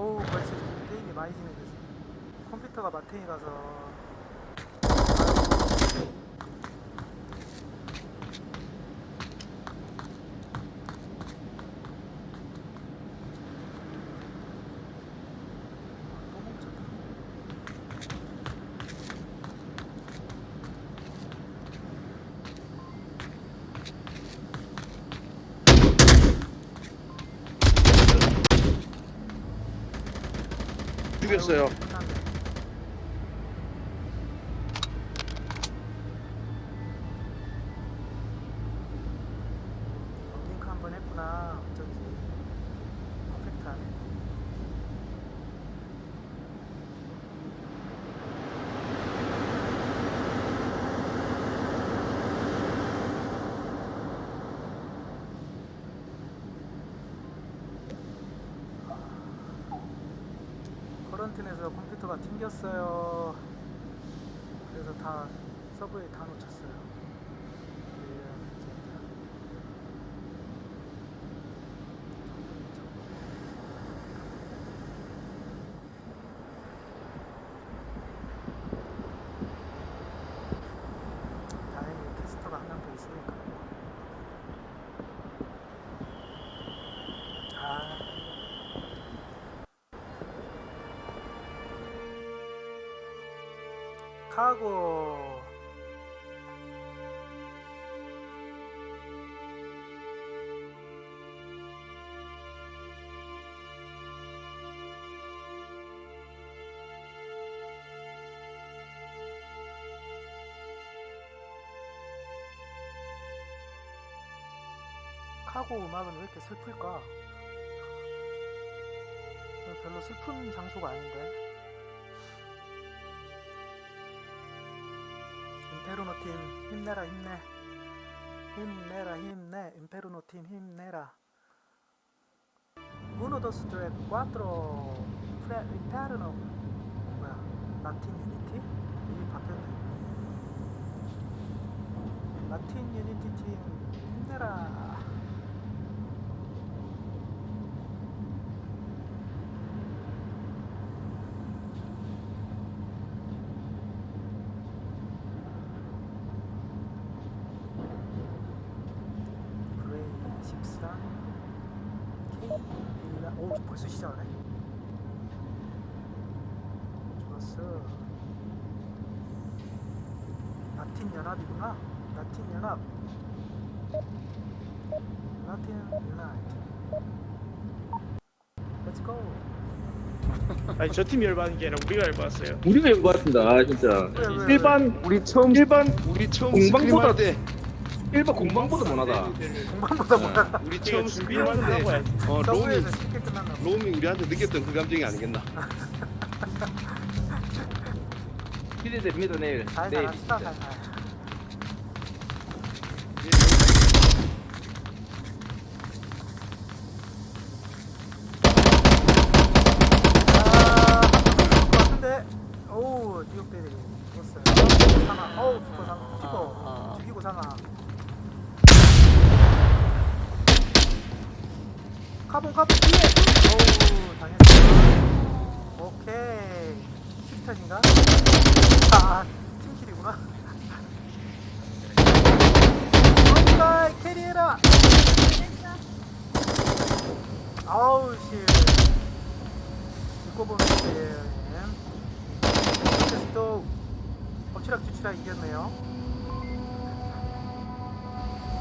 어우 벌써 지금 게임이 많이 진행됐어. 컴퓨터가 마탱이라서. 죽였어요. 아이고, 끝났네. 링크 한 번 했구나. 어쩐지 퍼펙트하네. 커런틴에서 컴퓨터가 튕겼어요. 그래서 다 서버에 다 놓쳤어요. 이런 진짜. 다행히 캐스터가 한 명 더 있으니까. 아. 카고 카고 음악은 왜 이렇게 슬플까? 별로 슬픈 장소가 아닌데. 임페르노 팀 힘내라 힘내. 힘내라 힘내. 임페르노 팀 힘내라. Uno dos tres cuatro. 프레 임페르노 뭐야? 라틴 유니티 이미 바뀌었네. 라틴 유니티 팀 힘내라 그레이 14 K 빌라 오 벌써 시작하네 좋았어. 라틴 연합이구나. 라틴 연합. 라틴 유나이트 렛츠고 아니 저 팀 열받은 게 아니라 우리가 열받았어요. 우리가 이거 같습니다. 아 진짜. 왜, 왜, 왜? 일반 우리 처음 일반 우리 처음 공방보다 스크림할 때 일반 공방보다 못하다. 공방보다 못하다 어, 우리 처음 하고 때 해야지. 어, 로밍 서브에서 쉽게 끝났나 봐 로밍 우리한테 느꼈던 그 감정이 아니겠나 기대됩니다 내일. 살살 내일. 합시다 살살 아, 한번 같은데. 오, 뉴욕대 죽었어요. 상하. 어우, 죽고 상. 죽고. 죽이고 상하. 카본 카본 뒤에. 어우, 당했어. 오케이. 킥탄인가? 아, 팀킬이구나. 어디가 캐리해라. 아우 씨. 듣고 보면 그래서 또 엎치락 뒤치락 이겼네요.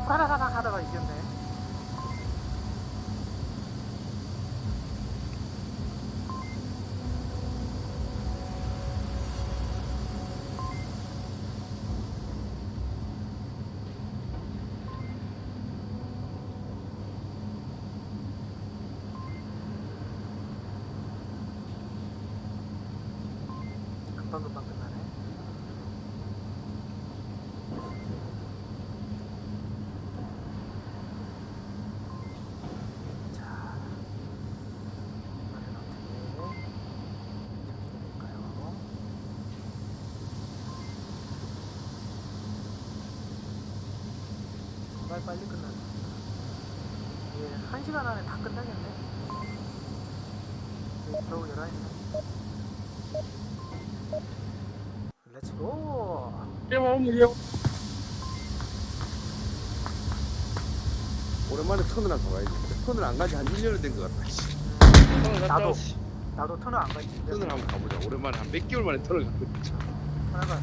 후라라라락 하다가 이겼네. 금방금방 끝나네. 자, 이번엔 어떻게 잡게 될까요? 정말 빨리 끝나네. 예, 한 시간 안에 다 끝나겠네. 겨우 11시. 렛츠고 오랜만에 터널 안 가야지. 터널 안 가지 한 1년은 된것 같다. 갔다 나도. 나도 터널 안 가지 터널 한번 가보자. 오랜만에 한 몇 개월 만에 터널 가거든. 터널 가서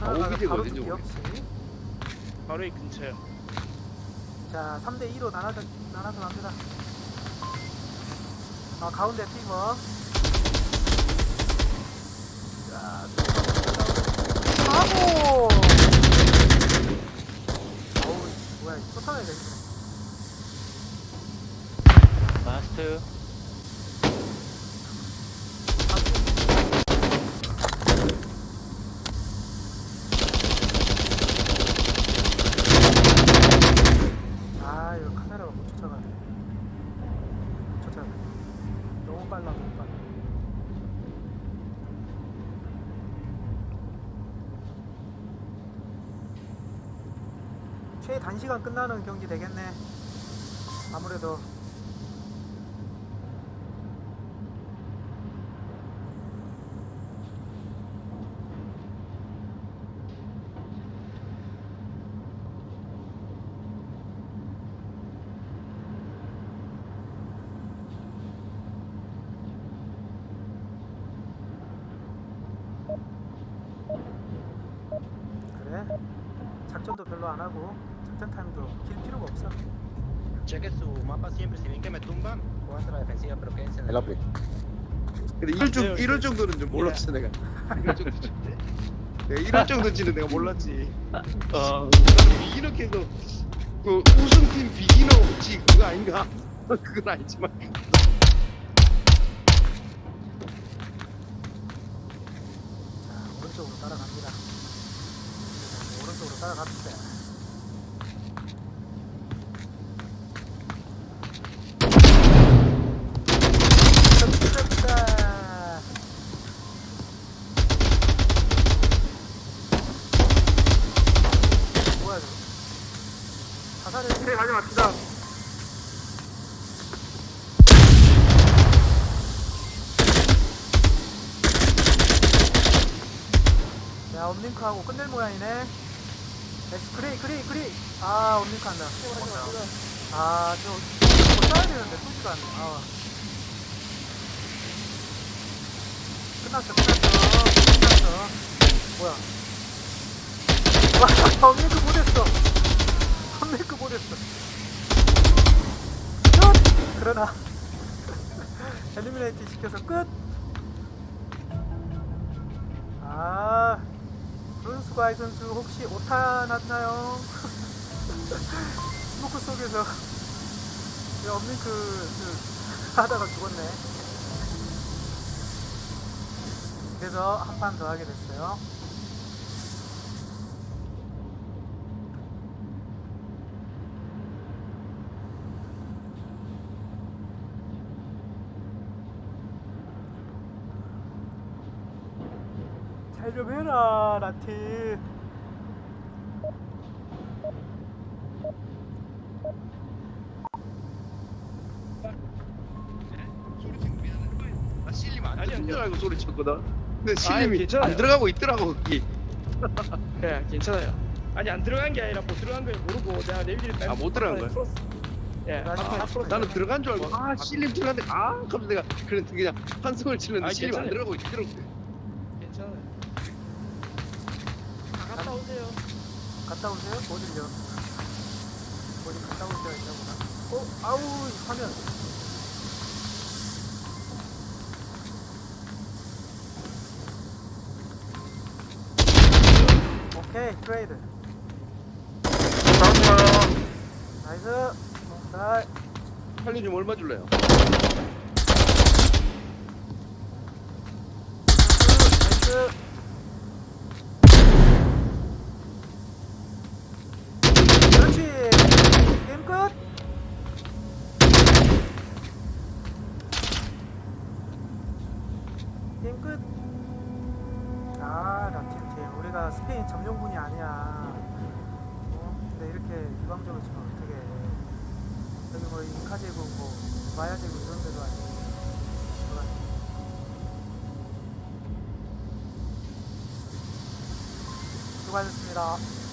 아, 터널 가서 오비제가 바로 어딘지 바로 이 근처요. 자 3대 2로 나눠서 나눠서 갑니다 아 가운데 팀워 자 하고 어우 뭐야 쫓아내야 되겠네 마스트 아 이거 카메라가 못 쫓아가네. 못 쫓아가네. 너무 빨라 너무 빨라 최단시간 끝나는 경기 되겠네. 아무래도 그래 작전도 별로 안 하고 작전 타임도 길 필요가 없어 cheque su mapa siempre si ven que me tumban pónganse a la defensiva pero quédense en el upgrade 근데 이럴, 정, 이럴. 정도는 좀 몰랐어 내가. 이럴 정도 내가 이럴 정도인지는 내가 몰랐지. 어, 이렇게 해서 그 우승팀 비기너 혹시 그거 아닌가? 그건 아니지만. 자 오른쪽으로 따라갑니다 네, 오른쪽으로 따라갑시다 다 뭐야 자살을 집에 가지 맙시다. 야 업링크하고 끝낼 모양이네 에스. 그레이 그레이 그레이. 아 업링크 한다. 아저 뭐 써야 되는데 쏘지가 않네 아. 끝났어 끝났어. 끝났어. 뭐야? 와 업링크 못했어. 업링크 못했어. 끝! 그러나. 엘리미네이트 시켜서 끝! 아, 브룬스과이 선수 혹시 오타 났나요? 스모크 속에서 왜 업링크 그, 하다가 죽었네. 그래서 한 판 더 하게 됐어요. 잘좀 해라, 라티. 소리 치고 미안해. 나 실림 안 아니, 듣는 아니요. 줄 알고 소리 쳤거든. 근데 실림이 괜찮아요. 안 들어가고 있더라고 거기. 예, 괜찮아요. 아니 안 들어간 게 아니라 못 들어간 걸 모르고 내가 내비를 아, 못 들어간 거야? 예, 아, 아. 나는 들어간 줄 알고 아 실림 들어갔는데 아 하면서 내가 그랬는데 그냥 환승을 치는데 아, 실림 안 괜찮아요. 들어가고 있더라고. 괜찮아요. 다 갔다 오세요. 갔다 오세요? 어딜요? 어디 갔다 올 때가 있나 보다. 어? 아우, 이 화면. 오케이, 트레이드. 나이스. 자, 할리 좀 얼마 줄래요? 나이스. 그렇지. 끝. 게임 끝. 아, 라틴테. 우리가 스페인 점령군이 아니야. 어? 근데 이렇게 유방적으로 지금 어떻게. 여기 뭐 인카 제국, 뭐, 마야 제국 이런 데도 아니고. 수고하셨습니다.